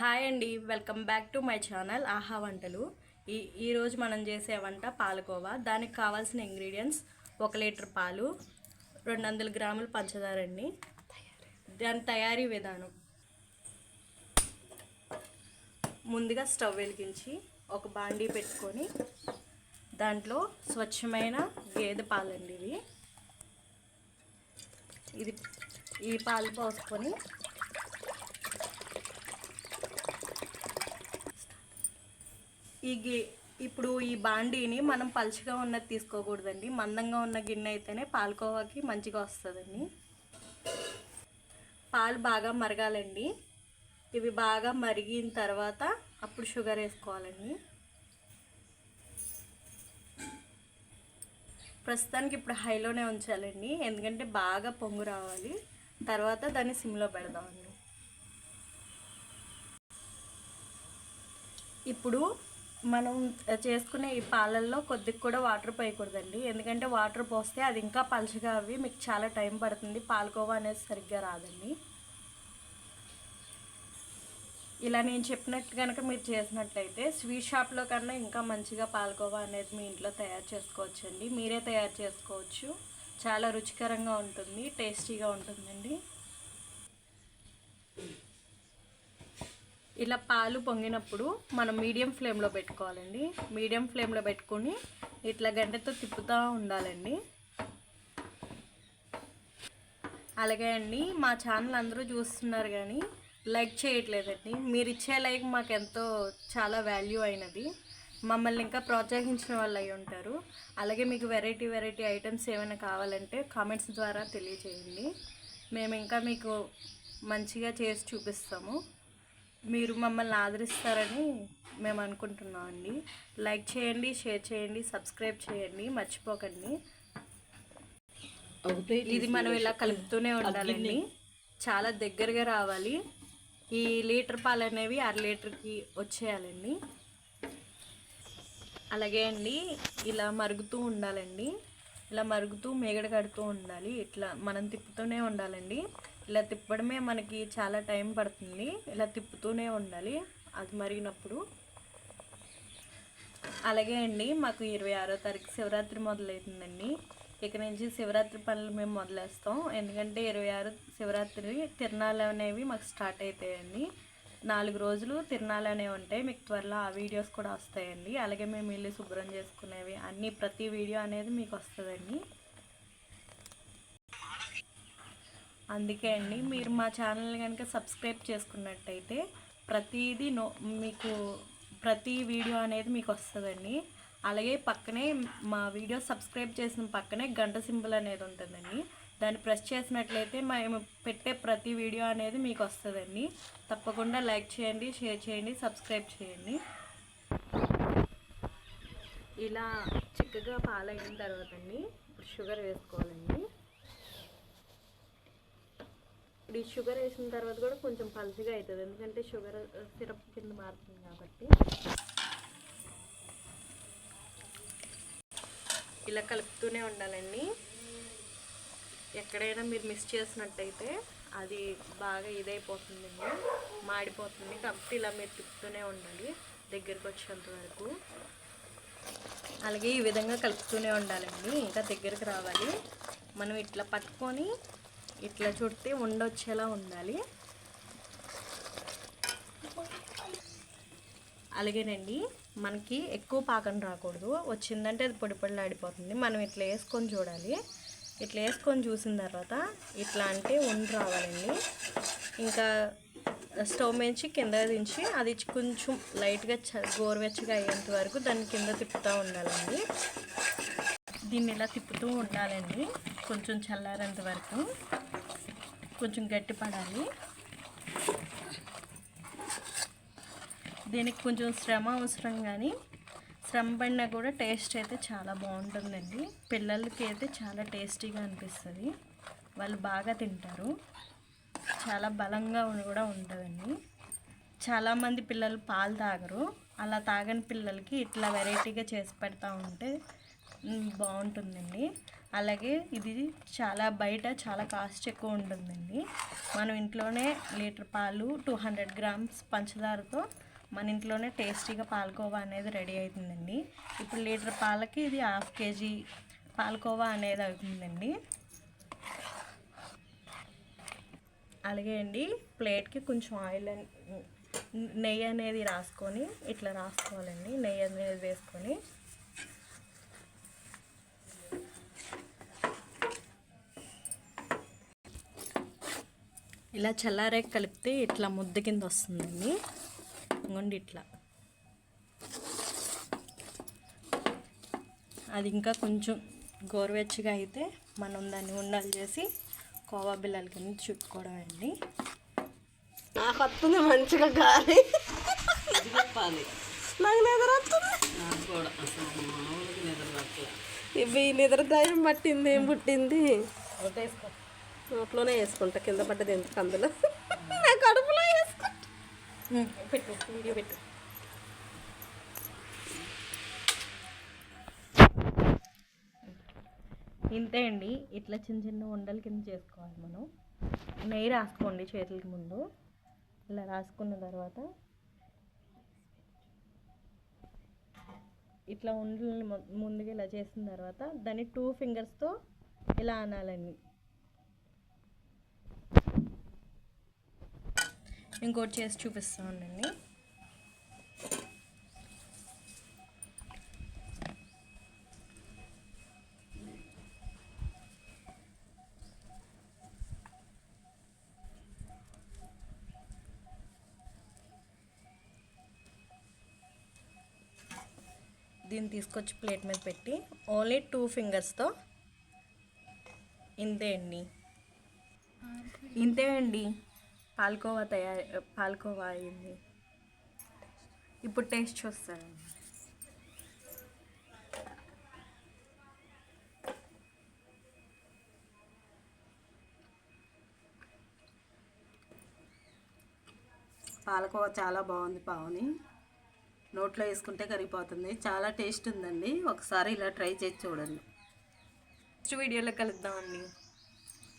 Hi అండి welcome back to my channel Aaha వంటలు. ఈ ఈరోజు మనం చేసే వంట పాలకోవా. దానికి కావాల్సిన ఇంగ్రీడియంట్స్ ఒక లీటర్ పాలు రెండు వందల గ్రాములు పంచదార అండి దాని తయారీ విధానం. ముందుగా స్టవ్ వెలిగించి ఒక బాండీ పెట్టుకొని దాంట్లో స్వచ్ఛమైన గేదె పాలండి ఇవి. ఇది ఈ పాలు పోసుకొని ఈ గి ఇప్పుడు ఈ బాండీని మనం పలుచగా ఉన్నది తీసుకోకూడదండి. మందంగా ఉన్న గిన్నె అయితేనే పాలకోవాకి మంచిగా వస్తుందండి. పాలు బాగా మరగాలండి. ఇవి బాగా మరిగిన తర్వాత అప్పుడు షుగర్ వేసుకోవాలండి. ప్రస్తుతానికి ఇప్పుడు హైలోనే ఉంచాలండి. ఎందుకంటే బాగా పొంగు రావాలి. తర్వాత దాన్ని సిమ్లో పెడదామండి. ఇప్పుడు మనం చేసుకునే ఈ పాలల్లో కొద్దిగా కూడా వాటర్ పోయకూడదండి. ఎందుకంటే వాటర్ పోస్తే అది ఇంకా పలుచగా అవి మీకు చాలా టైం పడుతుంది. పాలకోవా అనేది సరిగ్గా రాదండి. ఇలా నేను చెప్పినట్టు కనుక మీరు చేసినట్లయితే స్వీట్ షాప్లో కన్నా ఇంకా మంచిగా పాలకోవా అనేది మీ ఇంట్లో తయారు చేసుకోవచ్చండి. మీరే తయారు చేసుకోవచ్చు. చాలా రుచికరంగా ఉంటుంది టేస్టీగా ఉంటుందండి. ఇలా పాలు పొంగినప్పుడు మనం మీడియం ఫ్లేమ్లో పెట్టుకోవాలండి. మీడియం ఫ్లేమ్లో పెట్టుకొని ఇట్లా గంటతో తిప్పుతూ ఉండాలండి. అలాగే అండి మా ఛానల్ అందరూ చూస్తున్నారు కానీ లైక్ చేయట్లేదండి. మీరు ఇచ్చే లైక్ మాకు ఎంతో చాలా వాల్యూ అయినది. మమ్మల్ని ఇంకా ప్రోత్సహించిన వాళ్ళు అయి ఉంటారు. అలాగే మీకు వెరైటీ వెరైటీ ఐటమ్స్ ఏమైనా కావాలంటే కామెంట్స్ ద్వారా తెలియజేయండి మేము ఇంకా మీకు మంచిగా చేసి చూపిస్తాము. మీరు మమ్మల్ని ఆదరిస్తారని మేము అనుకుంటున్నాం అండి. లైక్ చేయండి షేర్ చేయండి సబ్స్క్రైబ్ చేయండి మర్చిపోకండి. ఇది మనం ఇలా కలుపుతూనే ఉండాలండి. చాలా దగ్గరగా రావాలి. ఈ లీటర్ పాలు అనేవి అర లీటర్కి వచ్చేయాలండి. అలాగే అండి ఇలా మరుగుతూ ఉండాలండి. ఇలా మరుగుతూ మేగడ కడుతూ ఉండాలి. ఇట్లా మనం తిప్పుతూనే ఉండాలండి. ఇలా తిప్పడమే మనకి చాలా టైం పడుతుంది. ఇలా తిప్పుతూనే ఉండాలి. అది మరిగినప్పుడు. అలాగే అండి మాకు ఇరవై ఆరో తారీఖు శివరాత్రి మొదలవుతుందండి ఇక నుంచి శివరాత్రి పనులు మేము మొదలేస్తాం. ఎందుకంటే ఇరవై ఆరు శివరాత్రి తిరణాలు అనేవి మాకు స్టార్ట్ అవుతాయండి నాలుగు రోజులు తిరణాలు అనేవి ఉంటాయి. మీకు త్వరలో ఆ వీడియోస్ కూడా వస్తాయండి. అలాగే మేము ఇల్లు శుభ్రం చేసుకునేవి అన్నీ ప్రతి వీడియో అనేది మీకు వస్తుందండి. అందుకే అండి. మీరు మా ఛానల్ కనుక సబ్స్క్రైబ్ చేసుకున్నట్టయితే ప్రతిదీ నో మీకు ప్రతి వీడియో అనేది మీకు వస్తుందండి. అలాగే పక్కనే మా వీడియో సబ్స్క్రైబ్ చేసిన పక్కనే గంట సింబల్ అనేది ఉంటుందండి. దాన్ని ప్రెస్ చేసినట్లయితే మేము పెట్టే ప్రతి వీడియో అనేది మీకు వస్తుందండి. తప్పకుండా లైక్ చేయండి షేర్ చేయండి సబ్స్క్రైబ్ చేయండి. ఇలా చిక్కగా పాలైన తర్వాత అండి ఇప్పుడు షుగర్ వేసుకోవాలండి. ఇప్పుడు ఈ షుగర్ వేసిన తర్వాత కూడా కొంచెం పలుచగా అవుతుంది. ఎందుకంటే షుగర్ సిరప్ కింద మారుతుంది కాబట్టి. ఇలా కలుపుతూనే ఉండాలండి. ఎక్కడైనా మీరు మిస్ చేసినట్టయితే అది బాగా ఇదైపోతుందండి. మాడిపోతుంది కాబట్టి ఇలా మీరు తిప్పుతూనే ఉండాలి దగ్గరికి వచ్చేంత వరకు. అలాగే ఈ విధంగా కలుపుతూనే ఉండాలండి. ఇంకా దగ్గరికి రావాలి. మనం ఇట్లా పట్టుకొని ఇట్లా చుట్టి ఉండొచ్చేలా ఉండాలి. అలాగేనండి మనకి ఎక్కువ పాకం రాకూడదు. వచ్చిందంటే అది పొడి పొడిలాడిపోతుంది మనం ఇట్లా వేసుకొని చూడాలి. ఇట్లా వేసుకొని చూసిన తర్వాత ఇట్లా అంటే ఉండి రావాలండి. ఇంకా స్టవ్ మించి కింద దించి అది కొంచెం లైట్గా చ గోరువెచ్చగా అయ్యేంత వరకు దాన్ని కింద తిప్పుతూ ఉండాలండి. దీన్ని ఇలా తిప్పుతూ ఉండాలండి. కొంచెం చల్లారేంత వరకు కొంచెం గట్టి పడాలి. దీనికి కొంచెం శ్రమ అవసరం కానీ శ్రమ పడినా కూడా టేస్ట్ అయితే చాలా బాగుంటుందండి. పిల్లలకి అయితే చాలా టేస్టీగా అనిపిస్తుంది. వాళ్ళు బాగా తింటారు. చాలా బలంగా కూడా ఉంటుందండి. చాలామంది పిల్లలు పాలు తాగరు. అలా తాగని పిల్లలకి ఇట్లా వెరైటీగా చేసి పెడతా ఉంటే బాగుంటుందండి. అలాగే ఇది చాలా బయట చాలా కాస్ట్ ఎక్కువ ఉంటుందండి. మనం ఇంట్లోనే లీటర్ పాలు టూ హండ్రెడ్ గ్రామ్స్ పంచదారతో మన ఇంట్లోనే టేస్టీగా పాలకోవా అనేది రెడీ అవుతుందండి. ఇప్పుడు లీటర్ పాలకి ఇది హాఫ్ కేజీ పాలకోవా అనేది అవుతుందండి. అలాగే అండి ప్లేట్కి కొంచెం ఆయిల్ నెయ్యి అనేది రాసుకొని ఇట్లా రాసుకోవాలండి. నెయ్యి అనేది వేసుకొని ఇలా చల్లారే కలిపితే ఇట్లా ముద్ద కింద వస్తుందండి. ఇంకోండి ఇట్లా. అది ఇంకా కొంచెం గోరువెచ్చగా అయితే మనం దాన్ని ఉండలు చేసి కోవా బిళ్ళల కింద చుట్టుకోవడం అండి. నాకు వస్తుంది మంచిగా గాలి. చెప్పాలి నాకు నిద్ర వస్తుంది. ఇవి నిద్ర ధైర్యం పట్టింది ఏం పుట్టింది? నోట్లోనే వేసుకుంటా కింద పడ్డది ఎందుకు అందులో? నా కడుపులో వేసుకుంటా. పెట్టు వీడియో పెట్టు. ఇంతే అండి ఇట్లా చిన్న చిన్న వండల కింద చేసుకోవాలి మనం. నెయ్యి రాసుకోండి చేతులకి ముందు. ఇలా రాసుకున్న తర్వాత ఇట్లా ఉండలని ముందుగా ఇలా చేసిన తర్వాత దాన్ని టూ ఫింగర్స్తో ఇలా అనాలండి. ఇంకోటి చేసి చూపిస్తా ఉండండి. దీన్ని తీసుకొచ్చి ప్లేట్ మీద పెట్టి ఓన్లీ టూ ఫింగర్స్తో ఇంతే అండి. ఇంతే అండి. పాల్కోవా తయారు పాల్కోవా అయింది. ఇప్పుడు టేస్ట్ చూస్తానండి పాలకోవ చాలా బాగుంది పావుని. నోట్లో వేసుకుంటే కరిగిపోతుంది. చాలా టేస్ట్ ఉందండి. ఒకసారి ఇలా ట్రై చేసి చూడండి. నెక్స్ట్ వీడియోలో కలుద్దామండి.